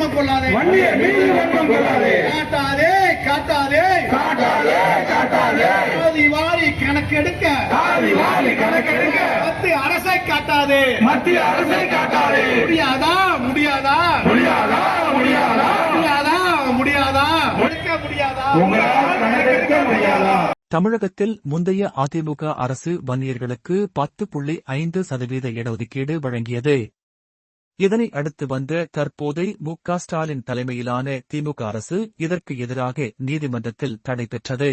வன்மம் கொள்ளாதே. வன்னியர் மீது வன்மம் கொள்ளாதே. காட்டாதே காட்டாதே. காட்டாதே காட்டாதே. ஜாதி வாரி கணக்கெடுக்க. சாதி வாரி கணக்கெடுக்க. மத்திய அரசை காட்டாதே. மத்திய அரசை காட்டாதே. முடியாதா? முடியாதா? முடியாதா? முடியாதா? முடியாதா? முடியாதா? முடிக்க முடியாதா? உங்களால் கணக்கெடுக்க முடியாதா? தமிழகத்தில் முந்தைய அதிமுக அரசு வன்னியர்களுக்கு பத்து புள்ளி ஐந்து சதவீத இடஒதுக்கீடு வழங்கியது. இதனை அடுத்து வந்த தற்போதைய மு ஸ்டாலின் தலைமையிலான திமுக அரசு இதற்கு எதிராக நீதிமன்றத்தில் தடை பெற்றது.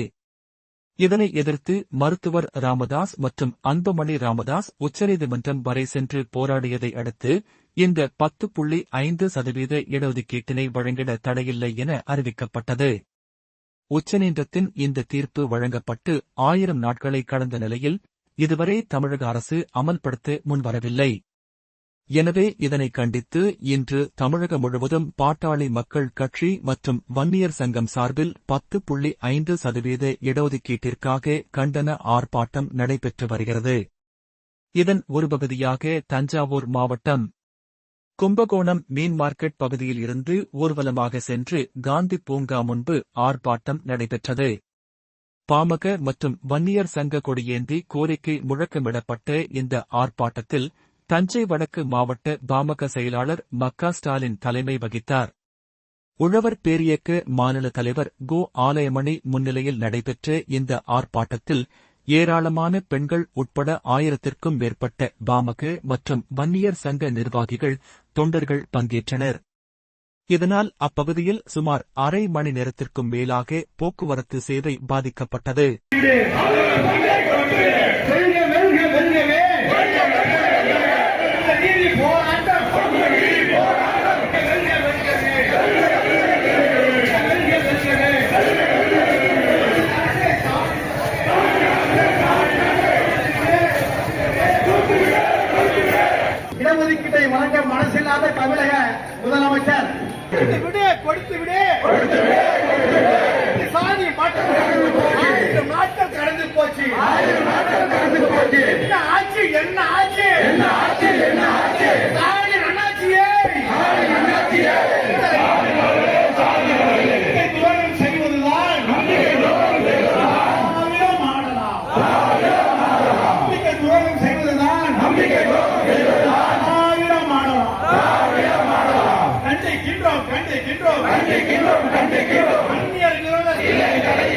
இதனை எதிர்த்து மருத்துவர் ராமதாஸ் மற்றும் அன்புமணி ராமதாஸ் உச்சநீதிமன்றம் வரை சென்று போராடியதை அடுத்து இந்த பத்து புள்ளி ஐந்து சதவீத இடஒதுக்கீட்டினை வழங்கிட தடையில்லை என அறிவிக்கப்பட்டது. உச்சநீதிமன்றத்தின் இந்த தீர்ப்பு வழங்கப்பட்டு ஆயிரம் நாட்களை கடந்த நிலையில் இதுவரை தமிழக அரசு அமல்படுத்த முன்வரவில்லை. எனவே இதனை கண்டித்து இன்று தமிழகம் முழுவதும் பாட்டாளி மக்கள் கட்சி மற்றும் வன்னியர் சங்கம் சார்பில் பத்து புள்ளி ஐந்து சதவீத இடஒதுக்கீட்டிற்காக கண்டன ஆர்ப்பாட்டம் நடைபெற்று வருகிறது. இதன் ஒரு பகுதியாக தஞ்சாவூர் மாவட்டம் கும்பகோணம் மீன் மார்க்கெட் பகுதியில் இருந்து ஊர்வலமாக சென்று காந்தி பூங்கா முன்பு ஆர்ப்பாட்டம் நடைபெற்றது. பாமக மற்றும் வன்னியர் சங்க கொடியேந்தி கோரிக்கை முழக்கமிடப்பட்ட இந்த ஆர்ப்பாட்டத்தில் தஞ்சை வடக்கு மாவட்ட பாமக செயலாளர் மக்கா ஸ்டாலின் தலைமை வகித்தார். உழவர் பேரியக்க மாநில தலைவர் கோ ஆலயமணி முன்னிலையில் நடைபெற்ற இந்த ஆர்ப்பாட்டத்தில் ஏராளமான பெண்கள் உட்பட ஆயிரத்திற்கும் மேற்பட்ட பாமக மற்றும் வன்னியர் சங்க நிர்வாகிகள் தொண்டர்கள் பங்கேற்றனர். இதனால் அப்பகுதியில் சுமார் அரை மணி நேரத்திற்கும் மேலாக போக்குவரத்து சேவை பாதிக்கப்பட்டது. இடஒதுக்கீட்டை வழங்க மனசில்லாத தமிழக முதலமைச்சர். கொடுத்து விடு கொடுத்து விடு.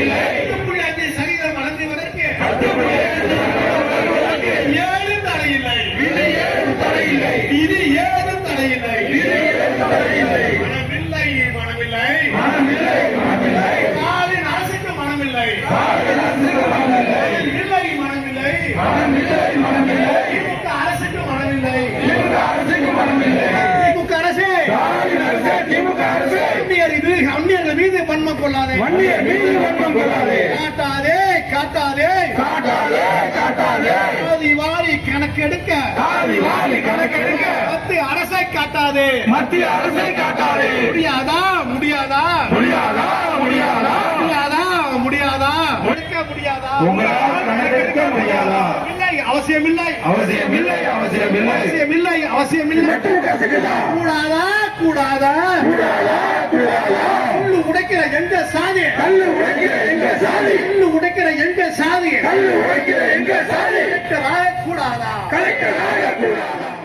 எட்டு புள்ளி அஞ்சு தடையில்லை. இது ஏதும் தடையில்லை. வன்மம் கொள்ளாதே. வன்னியர் மீது வன்மம் கொள்ளாதே. காட்டாதே காட்டாதே. காட்டாதே காட்டாதே. ஜாதி வாரி கணக்கெடுக்க. சாதி வாரி கணக்கெடுக்க. மத்திய அரசை காட்டாதே. மத்திய அரசை காட்டாதே. முடியாதா? முடியாதா? முடியாதா? முடியாதா? முடியாதா? முடியாதா? முடிக்க முடியாதா? உங்களால் கணக்கெடுக்க முடியாதா? இல்லை அவசியமில்லை. அவசியமில்லை அவசியமில்லை. அவசியமில்லை அவசியமில்லை. கூடாதா கூடாதா? கல்லு உடைக்கிற எங்க சாதி? கல்லு உடைக்கிற எங்க சாதி? கல்லு உடைக்கிற எங்க சாதி? கல்லு உடைக்கிற எங்க சாதி? கூடாதா கலெக்டர் ஆகக்கூடாதா?